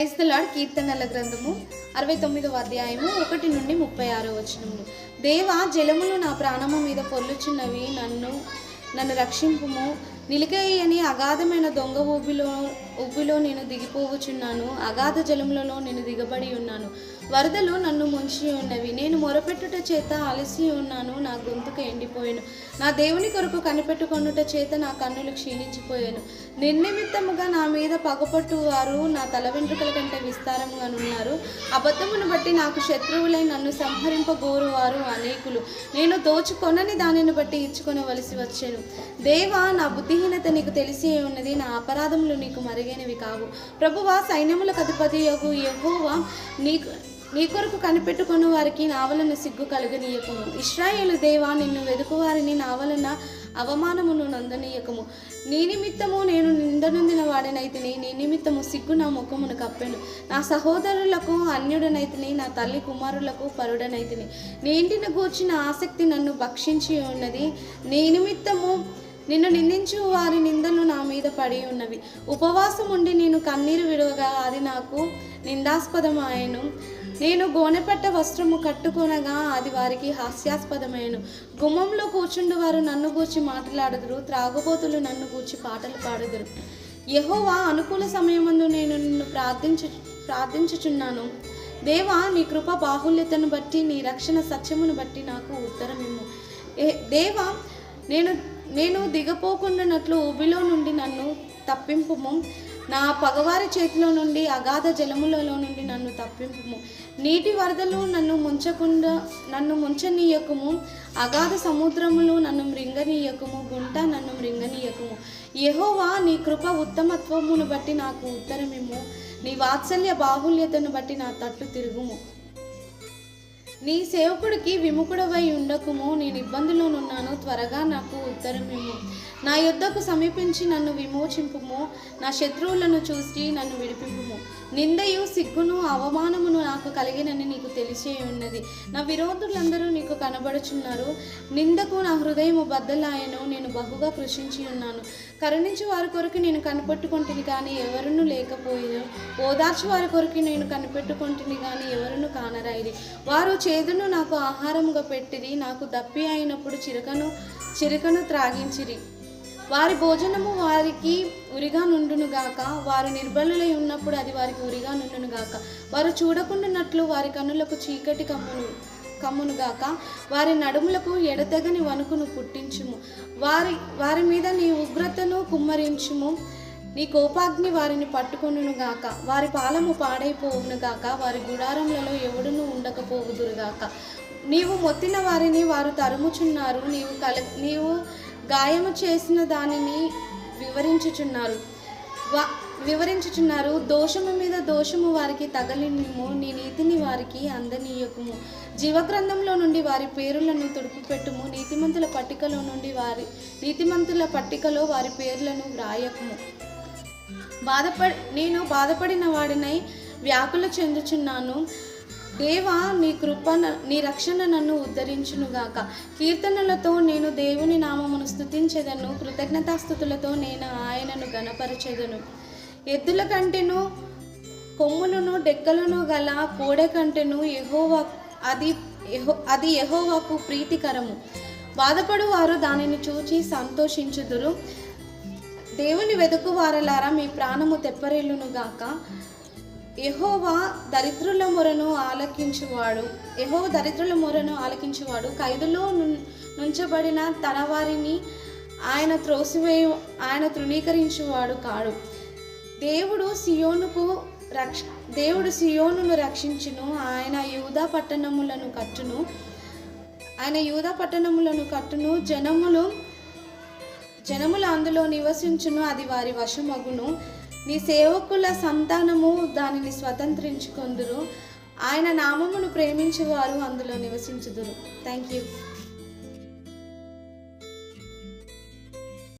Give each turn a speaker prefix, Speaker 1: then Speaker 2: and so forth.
Speaker 1: క్రైస్తలాడ్ కీర్తనల గ్రంథము అరవై తొమ్మిదవ అధ్యాయము ఒకటి నుండి ముప్పై ఆరో వచనములు. దేవ జలములు నా ప్రాణము మీద పొల్లుచున్నవి. నన్ను నన్ను రక్షింపుము. నిలికయ్యని అగాధమైన దొంగ ఊబిలో ఉబ్బిలో నేను దిగిపోవచున్నాను అగాధ జలములలో నేను దిగబడి ఉన్నాను. వరదలు నన్ను ముంచి ఉన్నవి. నేను మొరపెట్టుట చేత అలసి ఉన్నాను నా గొంతుకు ఎండిపోయాను. నా దేవుని కొరకు కనిపెట్టుకొనుట చేత నా కన్నులు క్షీణించిపోయాను. నిర్నిమిత్తముగా నా మీద పగపట్టు వారు నా తల వెంట్రుకల కంటే విస్తారంగా ఉన్నారు అబద్ధమును బట్టి నాకు శత్రువులై నన్ను సంహరింపగోరు వారు అనేకులు. నేను దోచుకొనని దానిని బట్టి ఇచ్చుకొనవలసి వచ్చాను. దేవా నా బుద్ధిహీనత నీకు తెలిసి ఉన్నది నా అపరాధములు నీకు మరిగైనవి కావు. ప్రభువా సైన్యములకు అధిపతి యొగు యహోవా నీకు నీ కొరకు కనిపెట్టుకున్న వారికి నావలను సిగ్గు కలుగనీయకము. ఇస్రాయేలు దేవా నిన్ను వెదుకువారిని నావలన అవమానమును నందనీయకము. నీ నిమిత్తము నేను నిందనొందిన వాడినైతిని నీ నిమిత్తము సిగ్గు నా ముఖమును కప్పెను. నా సహోదరులకు అన్యుడనైతిని నా తల్లి కుమారులకు పరుడనైతిని. నీ ఇంటిని గూర్చిన ఆసక్తి నన్ను భక్షించి ఉన్నది. నీ నిమిత్తము నిన్ను నిందించు వారి నిందలు నా మీద పడి ఉన్నవి. ఉపవాసం ఉండి నేను కన్నీరు విడవగా అది నాకు నిందాస్పదమాయను. నేను గోనెపట్ట వస్త్రము కట్టుకొనగా అది వారికి హాస్యాస్పదమైన. గుమ్మంలో కూర్చుండు వారు నన్ను గూర్చి మాట్లాడుదురు త్రాగుబోతులు నన్ను గూర్చి పాటలు పాడుదురు. యహోవా అనుకూల సమయమందు నేను నిన్ను ప్రార్థించు ప్రార్థించుచున్నాను. దేవా నీ కృప బాహుల్యతను బట్టి నీ రక్షణ సత్యమును బట్టి నాకు ఉత్తరమిమ్ము. దేవా నేను నేను దిగపోకుండానట్లు ఊబిలో నుండి నన్ను తప్పింపుము. నా పగవారి చేతిలో నుండి అగాధ జలములలో నుండి నన్ను తప్పింపుము. నీటి వరదలు నన్ను ముంచకుండా నన్ను ముంచనీయకము. అగాధ సముద్రములు నన్ను మృంగనీయకము. గుంట నన్ను మృంగనీయకము. యహోవా నీ కృప ఉత్తమత్వమును బట్టి నాకు ఉత్తరమిము నీ వాత్సల్య బాహుల్యతను బట్టి నా తట్టు తిరుగుము. నీ సేవకుడికి విముఖుడవై ఉండకుము నేను ఇబ్బందులోనున్నాను త్వరగా నాకు ఉత్తరమేమో నా యుద్ధకు సమీపించి నన్ను విమోచింపుము. నా శత్రువులను చూసి నన్ను విడిపింపుము. నిందయు సిగ్గును అవమానమును నాకు కలిగినని నీకు తెలిసే ఉన్నది. నా విరోధులందరూ నీకు కనబడుచున్నారు. నిందకు నా హృదయము బద్దలాయను. నేను బహుగా కృషించి ఉన్నాను. కరుణించి వారి కొరకు నేను కనిపెట్టుకుంటుని కానీ ఎవరును లేకపోయిను. ఓదార్చి వారి కొరకు నేను కనిపెట్టుకుంటుని కానీ ఎవరును కానరాయిరి. వారు చేదును నాకు ఆహారముగా పెట్టిది నాకు దప్పి అయినప్పుడు చిరకను చిరకను త్రాగించిరి. వారి భోజనము వారికి ఉరిగా నుండును గాక. వారు నిర్బలులై ఉన్నప్పుడు అది వారికి ఉరిగా నుండునుగాక వారు చూడకుండానట్లు వారి కన్నులకు చీకటి కమ్మును కమ్మును గాక. వారి నడుములకు ఎడతెగని వణుకును పుట్టించుము. వారి వారి మీద నీ ఉగ్రతను కుమ్మరించుము. నీ కోపాగ్ని వారిని పట్టుకొనుగాక వారి పాలము పాడైపోవును గాక. వారి గుడారములలో ఎవడును ఉండకపోవుదురుగాక నీవు మొత్తిన వారిని వారు తరుముచున్నారు. నీవు కల నీవు గాయము చేసిన దానిని వివరించుచున్నారు. వా వివరించుచున్నారు దోషము మీద దోషము వారికి తగలినము నీ నీతిని వారికి అందనీయకుము. జీవగ్రంథంలో నుండి వారి పేరులను తుడిపిపెట్టుము నీతిమంతుల పట్టికలో నుండి వారి నీతిమంతుల పట్టికలో వారి పేర్లను వ్రాయకుము. బాధపడి నేను బాధపడిన వాడినై వ్యాకుల చెందుచున్నాను. దేవా నీ కృప నీ రక్షణ నన్ను ఉద్ధరించునుగాక. కీర్తనలతో నేను దేవుని నామమును స్థుతించేదను కృతజ్ఞతాస్థుతులతో నేను ఆయనను గణపరచెదను ఎద్దుల కంటెను కొమ్ములను డెక్కలను గల కోడె కంటెను ఎహోవా అది ఎహో అది ఎహోవాకు ప్రీతికరము. బాధపడు వారు దానిని చూచి సంతోషించుదురు. దేవుని వెతుకు వారలారా మీ ప్రాణము తెప్పరిల్లును గాక యహోవా దరిద్రుల మొరను ఆలకించువాడు. యహో దరిద్రుల మొరను ఆలకించువాడు. ఖైదులో నుంచబడిన తన వారిని ఆయన త్రోసివేయు ఆయన తృణీకరించువాడు కాడు. దేవుడు సియోనుకు రక్ష దేవుడు సియోనును రక్షించును. ఆయన యూదా పట్టణములను కట్టును. ఆయన యూదా పట్టణములను కట్టును. జనములు జనములు అందులో నివసించును. అది వారి వశమగును. నీ సేవకుల సంతానము దానిని స్వతంత్రించుకొందురు. ఆయన నామమును ప్రేమించేవారు అందులో నివసించుదురు. Thank you